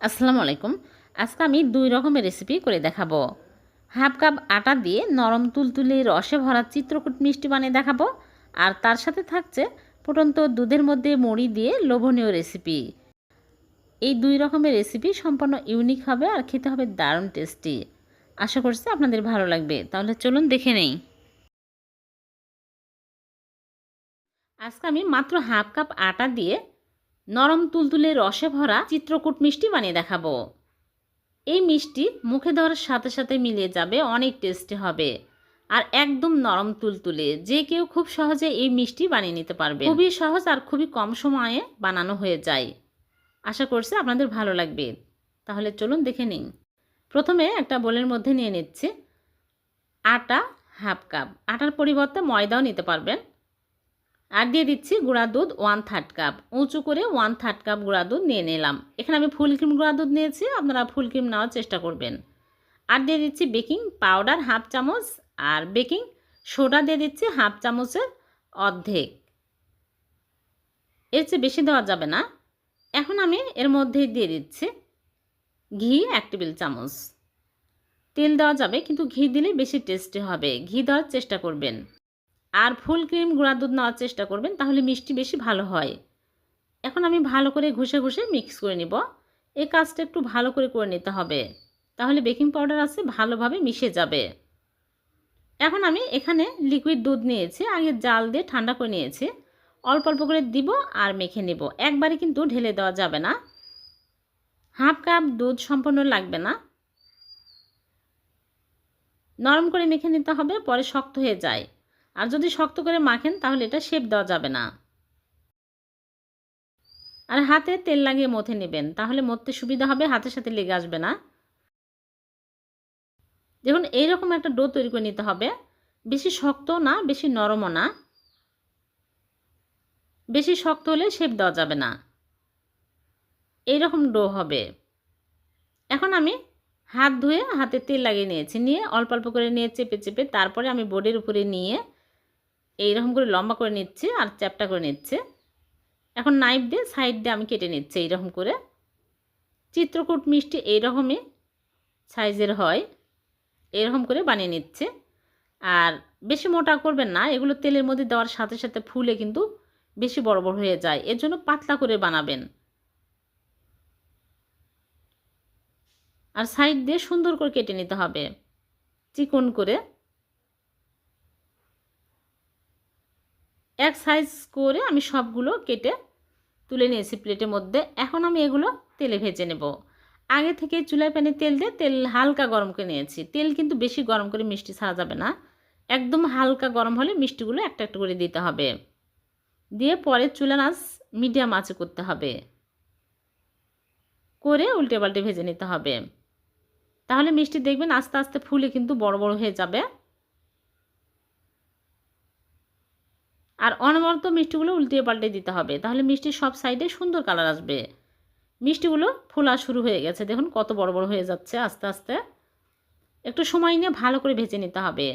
আসসালামু আলাইকুম। আজকে আমি দুই রকমের রেসিপি করে দেখাবো। হাফ কাপ আটা দিয়ে নরম তুলতুলে রসে ভরা চিত্রকূট মিষ্টি বানিয়ে দেখাবো। আর তার সাথে থাকছে ফুটন্ত দুধের মধ্যে মুড়ি দিয়ে লোভনীয় রেসিপি এই দুই রকমের রেসিপি সম্পূর্ণ ইউনিক হবে আর খেতে হবে দারুণ টেস্টি আশা করছি আপনাদের ভালো লাগবে। তাহলে চলুন দেখে নেই। আজকে আমি মাত্র হাফ কাপ আটা দিয়ে নরম তুলতুলে রসে ভরা চিত্রকূট মিষ্টি বানিয়ে দেখাবো। এই মিষ্টি মুখে দেওয়ার সাথে সাথে মিলিয়ে যাবে, অনেক টেস্টি হবে। আর একদম নরম তুলতুলে, যে কেউ খুব সহজে এই মিষ্টি বানিয়ে নিতে পারবে। খুবই সহজ আর খুবই কম সময়ে বানানো হয়ে যায়। আশা করছি আপনাদের ভালো লাগবে। তাহলে চলুন দেখে নিন প্রথমে একটা বোলের মধ্যে নিয়ে নিচ্ছি আটা হাফ কাপ। আটার পরিবর্তে ময়দাও নিতে পারবেন। আর দিয়ে দিচ্ছি গুঁড়া দুধ ওয়ান থার্ড কাপ উঁচু করে ওয়ান থার্ড কাপ গুঁড়া দুধ নিয়ে নিলাম। এখানে আমি ফুল ক্রিম গুঁড়া দুধ নিয়েছি, আপনারা ফুল ক্রিম নেওয়ার চেষ্টা করবেন। আর দিয়ে দিচ্ছি বেকিং পাউডার হাফ চামচ, আর বেকিং সোডা দিয়ে দিচ্ছি হাফ চামচের অর্ধেক। এর চেয়ে বেশি দেওয়া যাবে না। এখন আমি এর মধ্যে দিয়ে দিচ্ছি ঘি এক টেবিল চামচ। তেল দেওয়া যাবে, কিন্তু ঘি দিলে বেশি টেস্টি হবে। ঘি দেওয়ার চেষ্টা করবেন। আর ফুল ক্রিম গুঁড়া দুধ নেওয়ার চেষ্টা করবেন, তাহলে মিষ্টি বেশি ভালো হয়। এখন আমি ভালো করে ঘষে ঘষে মিক্স করে নিব। এই কাজটা একটু ভালো করে করে নিতে হবে। তাহলে বেকিং পাউডার আছে, ভালোভাবে মিশে যাবে। এখন আমি এখানে লিকুইড দুধ নিয়েছি, আগে জাল দিয়ে ঠান্ডা করে নিয়েছি। অল্প অল্প করে দিব আর মেখে নেব। একবারে কিন্তু ঢেলে দেওয়া যাবে না। হাফ কাপ দুধ সম্পূর্ণ লাগবে না। নরম করে মেখে নিতে হবে, পরে শক্ত হয়ে যায়। আর যদি শক্ত করে মাখেন, তাহলে এটা শেপ দেওয়া যাবে না। আর হাতে তেল লাগিয়ে মথে নেবেন, তাহলে মরতে সুবিধা হবে, হাতের সাথে লেগে আসবে না। দেখুন, এইরকম একটা ডো তৈরি করে নিতে হবে। বেশি শক্ত না, বেশি নরমও না। বেশি শক্ত হলে শেপ দেওয়া যাবে না। এইরকম ডো হবে। এখন আমি হাত ধুয়ে, হাতে তেল লাগিয়ে নিয়েছি, নিয়ে অল্প অল্প করে নিয়ে চেপে চেপে তারপরে আমি বোর্ডের উপরে নিয়ে এইরকম করে লম্বা করে নিচ্ছে আর চ্যাপটা করে নিচ্ছে। এখন নাইফ দিয়ে সাইড দিয়ে আমি কেটে নিচ্ছি এইরকম করে। চিত্রকূট মিষ্টি এইরকমই সাইজের হয় এরকম করে বানিয়ে নিচ্ছে। আর বেশি মোটা করবেন না, এগুলো তেলের মধ্যে দেওয়ার সাথে সাথে ফুলে কিন্তু বেশি বড় বড় হয়ে যায়। এর জন্য পাতলা করে বানাবেন। আর সাইড দিয়ে সুন্দর করে কেটে নিতে হবে। চিকন করে। এক সাইজ করে আমি সবগুলো কেটে তুলে নিয়েছি প্লেটের মধ্যে। এখন আমি এগুলো তেলে ভেজে নেব। আগে থেকে চুলায় প্যানে তেল দিয়ে তেল হালকা গরম করে নিয়েছি। তেল কিন্তু বেশি গরম করে মিষ্টি ছাড়া যাবে না। একদম হালকা গরম হলে মিষ্টিগুলো একটা একটা করে দিতে হবে। দিয়ে পরে চুলা নাচ মিডিয়াম আঁচে করতে হবে। করে উল্টে পাল্টে ভেজে নিতে হবে। তাহলে মিষ্টি দেখবেন আস্তে আস্তে ফুলে কিন্তু বড় বড় হয়ে যাবে। আর অনবরত মিষ্টিগুলো উল্টিয়ে পাল্টে দিতে হবে। তাহলে মিষ্টির সব সাইডে সুন্দর কালার আসবে। মিষ্টিগুলো ফোলা শুরু হয়ে গেছে। দেখুন কত বড় বড় হয়ে যাচ্ছে আস্তে আস্তে। একটু সময় নিয়ে ভালো করে ভেজে নিতে হবে।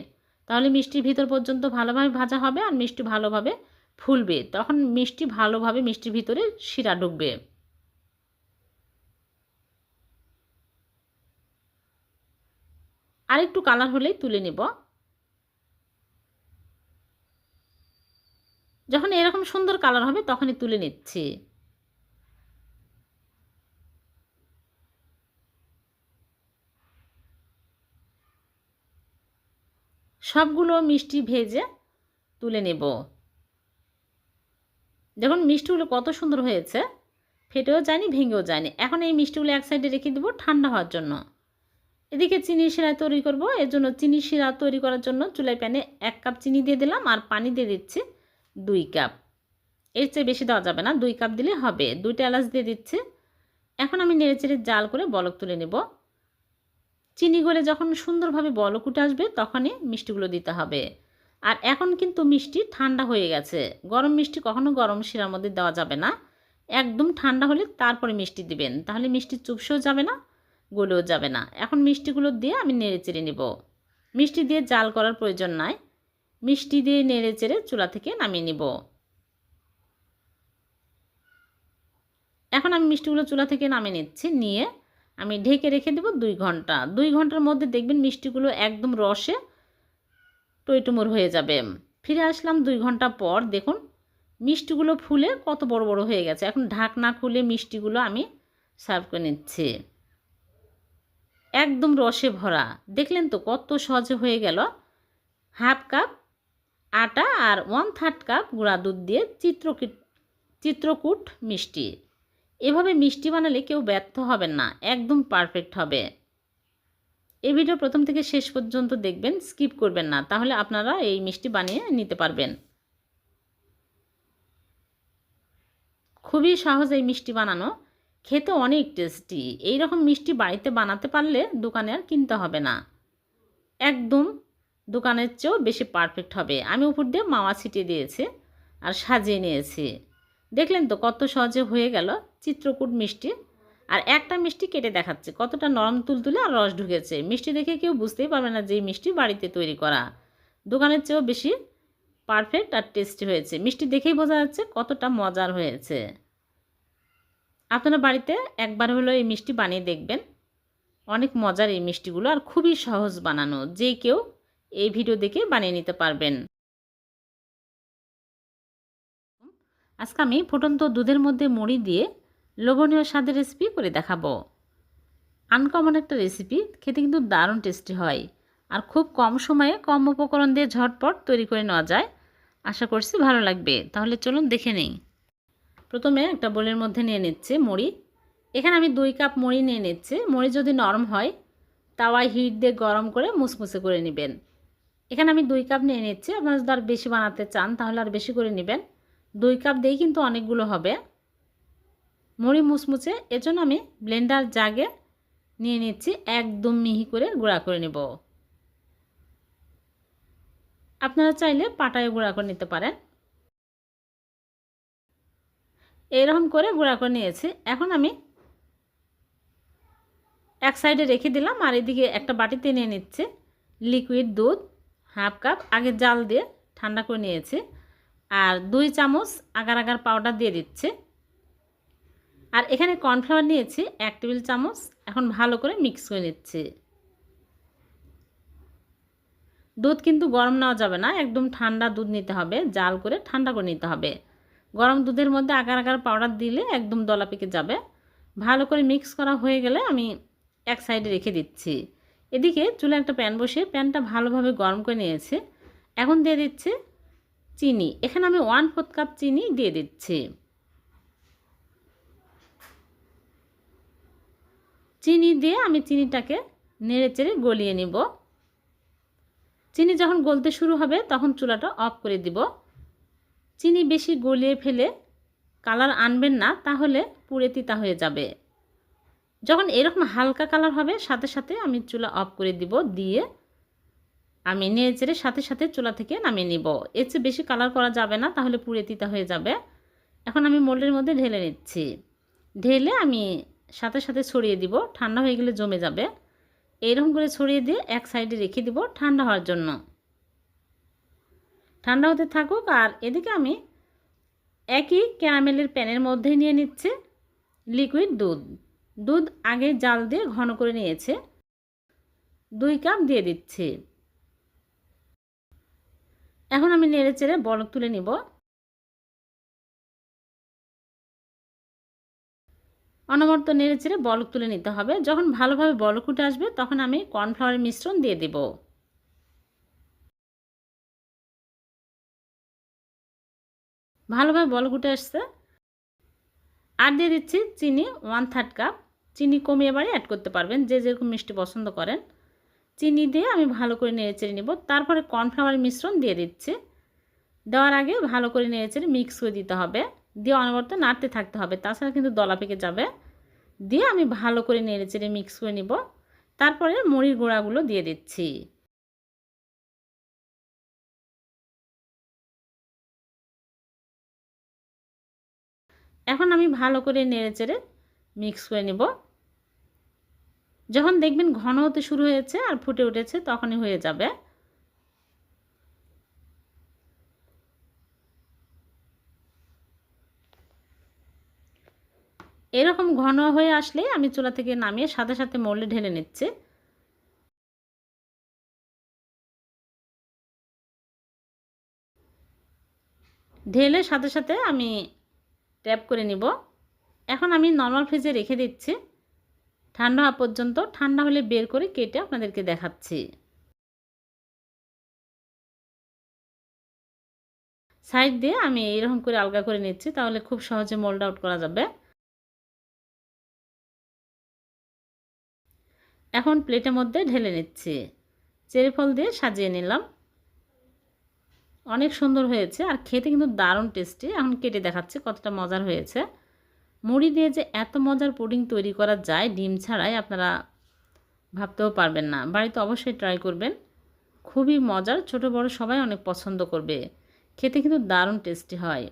তাহলে মিষ্টির ভিতর পর্যন্ত ভালোভাবে ভাজা হবে আর মিষ্টি ভালোভাবে ফুলবে। তখন মিষ্টি ভালোভাবে মিষ্টির ভিতরে শিরা ঢুকবে। আর একটু কালার হলেই তুলে নেব। যখন এরকম সুন্দর কালার হবে, তখনই তুলে নিচ্ছি। সবগুলো মিষ্টি ভেজে তুলে নেব। দেখুন, মিষ্টিগুলো কত সুন্দর হয়েছে। ফেটেও যায়নি, ভেঙেও যায়নি। এখন এই মিষ্টিগুলো এক সাইডে রেখে দেবো ঠান্ডা হওয়ার জন্য। এদিকে চিনির শিরা তৈরি করব। এর জন্য চিনি শিরা তৈরি করার জন্য চুলাই প্যানে এক কাপ চিনি দিয়ে দিলাম আর পানি দিয়ে দিচ্ছি। দুই কাপ। এর চেয়ে বেশি দেওয়া যাবে না, দুই কাপ দিলে হবে। দুইটা এলাচ দিয়ে দিচ্ছে। এখন আমি নেড়েচেড়ে জাল করে বলক তুলে নেব। চিনি গলে যখন সুন্দরভাবে বলক উঠে আসবে, তখনই মিষ্টিগুলো দিতে হবে। আর এখন কিন্তু মিষ্টি ঠান্ডা হয়ে গেছে। গরম মিষ্টি কখনো গরম শিরার মধ্যে দেওয়া যাবে না। একদম ঠান্ডা হলে তারপরে মিষ্টি দিবেন। তাহলে মিষ্টি চুপসেও যাবে না, গলেও যাবে না। এখন মিষ্টিগুলো দিয়ে আমি নেড়ে চেড়ে নেব। মিষ্টি দিয়ে জাল করার প্রয়োজন নাই। মিষ্টি দিয়ে নেড়ে চেড়ে চুলা থেকে নামিয়ে নিব। এখন আমি মিষ্টিগুলো চুলা থেকে নামিয়ে নিচ্ছি, নিয়ে আমি ঢেকে রেখে দেবো দুই ঘণ্টা। দুই ঘণ্টার মধ্যে দেখবেন মিষ্টিগুলো একদম রসে টইটুমুর হয়ে যাবে। ফিরে আসলাম দুই ঘণ্টা পর, দেখুন মিষ্টিগুলো ফুলে কত বড় বড় হয়ে গেছে। এখন ঢাকনা খুলে মিষ্টিগুলো আমি সার্ভ করে নিচ্ছি। একদম রসে ভরা। দেখলেন তো কত সহজে হয়ে গেল। হাফ কাপ আটা আর ওয়ান থার্ড কাপ গুঁড়া দুধ দিয়ে চিত্রকূট চিত্রকূট মিষ্টি। এভাবে মিষ্টি বানালে কেউ ব্যর্থ হবেন না, একদম পারফেক্ট হবে। এই ভিডিও প্রথম থেকে শেষ পর্যন্ত দেখবেন স্কিপ করবেন না, তাহলে আপনারা এই মিষ্টি বানিয়ে নিতে পারবেন। খুবই সহজ এই মিষ্টি বানানো, খেতে অনেক টেস্টি এই রকম মিষ্টি বাড়িতে বানাতে পারলে দোকানে আর কিনতে হবে না। একদম দোকানের চেয়েও বেশি পারফেক্ট হবে। আমি উপর দিয়ে মাওয়া ছিটিয়ে দিয়েছি আর সাজিয়ে নিয়েছি। দেখলেন তো কত সহজে হয়ে গেল চিত্রকূট মিষ্টি। আর একটা মিষ্টি কেটে দেখাচ্ছে, কতটা নরম তুলতুলে আর রস ঢুকেছে। মিষ্টি দেখে কেউ বুঝতেই পারবে না যে মিষ্টি বাড়িতে তৈরি করা। দোকানের চেয়েও বেশি পারফেক্ট আর টেস্টি হয়েছে। মিষ্টি দেখেই বোঝা যাচ্ছে কতটা মজার হয়েছে। আপনারা বাড়িতে একবার হলো এই মিষ্টি বানিয়ে দেখবেন। অনেক মজার এই মিষ্টিগুলো আর খুবই সহজ বানানো। যে কেউ এই ভিডিও দেখে বানিয়ে নিতে পারবেন। আজকে আমি ফুটন্ত দুধের মধ্যে মুড়ি দিয়ে লোভনীয় স্বাদের রেসিপি করে দেখাবো। আনকমন একটা রেসিপি খেতে কিন্তু দারুণ টেস্টি হয়। আর খুব কম সময়ে কম উপকরণ দিয়ে ঝটপট তৈরি করে নেওয়া যায়। আশা করছি ভালো লাগবে। তাহলে চলুন দেখে নেই। প্রথমে একটা বোলের মধ্যে নিয়ে নিচ্ছে মুড়ি। এখানে আমি দুই কাপ মুড়ি নিয়ে নিচ্ছি। মুড়ি যদি নরম হয়, তাওয়ায় হিট দিয়ে গরম করে মুসমুসে করে নেবেন। এখানে আমি দুই কাপ নিয়ে নিচ্ছি। আপনারা যদি আর বেশি বানাতে চান, তাহলে আর বেশি করে নেবেন। দুই কাপ দিয়েই কিন্তু অনেকগুলো হবে। মুড়ি মুচমুচে এজন্য আমি ব্লেন্ডার জাগে নিয়ে নিচ্ছি। একদম মিহি করে গুঁড়া করে নেব। আপনারা চাইলে পাটায় গুঁড়া করে নিতে পারেন। এইরকম করে গুঁড়া করে নিয়েছি। এখন আমি এক সাইডে রেখে দিলাম। আর এদিকে একটা বাটিতে নিয়ে নিচ্ছে লিকুইড দুধ। হাফ কাপ আগে জাল দিয়ে ঠান্ডা করে নিয়েছি। আর দুই চামচ আগার আগার পাউডার দিয়ে দিচ্ছে। আর এখানে কর্নফ্লাওয়ার নিয়েছি, এক টেবিল চামচ। এখন ভালো করে মিক্স করে নিচ্ছি। দুধ কিন্তু গরম নেওয়া যাবে না, একদম ঠান্ডা দুধ নিতে হবে, জাল করে ঠান্ডা করে নিতে হবে। গরম দুধের মধ্যে আগার আগার পাউডার দিলে একদম দলা পেকে যাবে। ভালো করে মিক্স করা হয়ে গেলে আমি এক সাইডে রেখে দিচ্ছি। এদিকে চুলে একটা প্যান বসিয়ে প্যানটা ভালোভাবে গরম করে নিয়েছে। এখন দিয়ে দিচ্ছে চিনি। এখানে আমি ওয়ান ফোর্থ কাপ চিনি দিয়ে দিচ্ছি। চিনি দিয়ে আমি চিনিটাকে নেড়ে চেড়ে গলিয়ে নিব। চিনি যখন গলতে শুরু হবে তখন চুলাটা অফ করে দিব। চিনি বেশি গলিয়ে ফেলে কালার আনবেন না, তাহলে পুড়ে তিতা হয়ে যাবে। যখন এরকম হালকা কালার হবে, সাথে সাথে আমি চুলা অফ করে দিব, দিয়ে আমি চেড়ে সাথে সাথে চুলা থেকে নামিয়ে নিব। এর চেয়ে বেশি কালার করা যাবে না, তাহলে পুড়ে তিতা হয়ে যাবে। এখন আমি মোল্ডের মধ্যে ঢেলে নিচ্ছি। ঢেলে আমি সাথে সাথে ছড়িয়ে দিব, ঠান্ডা হয়ে গেলে জমে যাবে। এইরকম করে ছড়িয়ে দিয়ে এক সাইডে রেখে দিব ঠান্ডা হওয়ার জন্য। ঠান্ডা হতে থাকুক, আর এদিকে আমি একই ক্যারামেলের প্যানের মধ্যে নিয়ে নিচ্ছে লিকুইড দুধ। দুধ আগে জাল দিয়ে ঘন করে নিয়েছে। দুই কাপ দিয়ে দিচ্ছি। এখন আমি নেড়ে চেড়ে বলক তুলে নিব। অনবর্ত নেড়ে চেড়ে বলক তুলে নিতে হবে। যখন ভালোভাবে বলক উঠে আসবে, তখন আমি কর্নফ্লাওয়ারের মিশ্রণ দিয়ে দেব। ভালোভাবে বলক উঠে আসছে। আর দিয়ে দিচ্ছি চিনি ওয়ান থার্ড কাপ। চিনি কমিয়ে বাড়ি অ্যাড করতে পারবেন, যে যেরকম মিষ্টি পছন্দ করেন। চিনি দিয়ে আমি ভালো করে নেড়ে চেড়ে নেব। তারপরে কর্নফ্লাওয়ারের মিশ্রণ দিয়ে দিচ্ছি। দেওয়ার আগে ভালো করে নেড়ে চেড়ে মিক্স করে দিতে হবে। দিয়ে অনবরত নাড়তে থাকতে হবে, তাছাড়া কিন্তু দলা পেকে যাবে। দিয়ে আমি ভালো করে নেড়ে চেড়ে মিক্স করে নিব। তারপরে মুড়ির গুঁড়াগুলো দিয়ে দিচ্ছি। এখন আমি ভালো করে নেড়ে চেড়ে মিক্স করে নিব। যখন দেখবেন ঘন হতে শুরু হয়েছে আর ফুটে উঠেছে, তখনই হয়ে যাবে। এরকম ঘন হয়ে আসলে আমি চুলা থেকে নামিয়ে সাথে সাথে মোল্ডে ঢেলে নিচ্ছি। ঢেলে সাথে সাথে আমি ট্যাপ করে নিব। এখন আমি নর্মাল ফ্রিজে রেখে দিচ্ছি। ঠান্ডা হওয়া পর্যন্ত ঠান্ডা হলে বের করে কেটে আপনাদেরকে দেখাচ্ছি। সাইড দিয়ে আমি এরকম করে আলগা করে নিচ্ছি, তাহলে খুব সহজে মোল্ড আউট করা যাবে। এখন প্লেটের মধ্যে ঢেলে নিচ্ছি। চেরি ফল দিয়ে সাজিয়ে নিলাম। অনেক সুন্দর হয়েছে, আর খেতে কিন্তু দারুণ টেস্টি। এখন কেটে দেখাচ্ছি কতটা মজার হয়েছে। মুড়ি দিয়ে যে এত মজার পুডিং তৈরি করা যায়, ডিম ছাড়াই আপনারা ভাবতেও পারবেন না। বাড়িতে অবশ্যই ট্রাই করবেন। খুবই মজার। ছোট, বড় সবাই অনেক পছন্দ করবে। খেতে কিন্তু দারুণ টেস্টি হয়।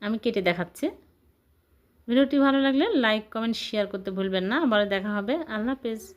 আমি কেটে দেখাচ্ছি। ভিডিওটি ভালো লাগলে লাইক কমেন্ট শেয়ার করতে ভুলবেন না। আবার দেখা হবে। আল্লাহ হাফেজ।